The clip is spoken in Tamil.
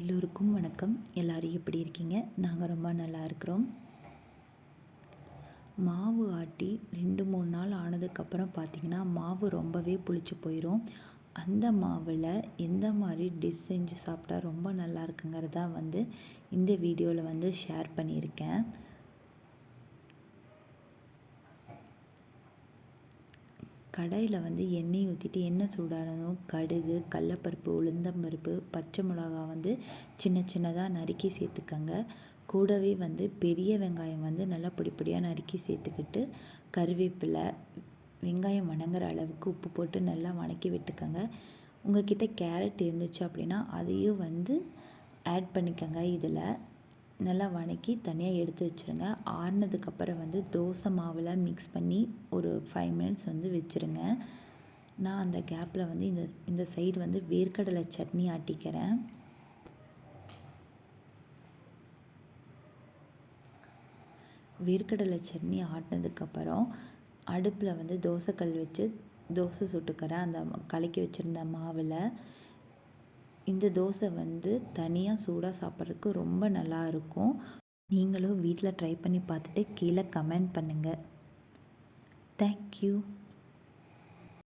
எல்லோருக்கும் வணக்கம். எல்லோரும் எப்படி இருக்கீங்க? நாங்கள் ரொம்ப நல்லா இருக்கிறோம். மாவு ஆட்டி ரெண்டு மூணு நாள் ஆனதுக்கப்புறம் பார்த்திங்கன்னா மாவு ரொம்பவே புளிச்சு போயிடும் அந்த மாவில் எந்த மாதிரி டிஷ் செஞ்சு சாப்பிட்டா ரொம்ப நல்லா இருக்குங்கிறதா வந்து இந்த வீடியோவில் வந்து ஷேர் பண்ணியிருக்கேன். கடாயில் வந்து எண்ணெய் ஊற்றிட்டு எண்ணெய் சூடானதும் கடுகு கடலப்பருப்பு உளுந்தம்பருப்பு பச்சை மிளகா வந்து சின்ன சின்னதாக நறுக்கி சேர்த்துக்கங்க. கூடவே வந்து பெரிய வெங்காயம் வந்து நல்லா பொடி பொடியாக நறுக்கி சேர்த்துக்கிட்டு கருவேப்பிலை வெங்காயம் வணங்குற அளவுக்கு உப்பு போட்டு நல்லா வணக்கி விட்டுக்கோங்க. உங்கள்கிட்ட கேரட் இருந்துச்சு அப்படின்னா அதையும் வந்து ஆட் பண்ணிக்கோங்க இதில். நல்லா வணக்கி தனியாக எடுத்து வச்சுருங்க. ஆறுனதுக்கப்புறம் வந்து தோசை மாவில் மிக்ஸ் பண்ணி ஒரு ஃபைவ் மினிட்ஸ் வந்து வச்சுருங்க. நான் அந்த கேப்பில் வந்து இந்த இந்த சைடு வந்து வேர்க்கடலை சட்னி ஆட்டிக்கிறேன். வேர்க்கடலை சட்னி ஆட்டினதுக்கப்புறம் அடுப்பில் வந்து தோசைக்கல் வச்சு தோசை சுட்டுக்கிறேன். அந்த கலக்கி வச்சுருந்த மாவில் இந்த தோசை வந்து தனியாக சூடாக சாப்பிட்றதுக்கு ரொம்ப நல்லா இருக்கும். நீங்களும் வீட்டில் ட்ரை பண்ணி பார்த்துட்டு கீழே கமெண்ட் பண்ணுங்கள் தேங்க்யூ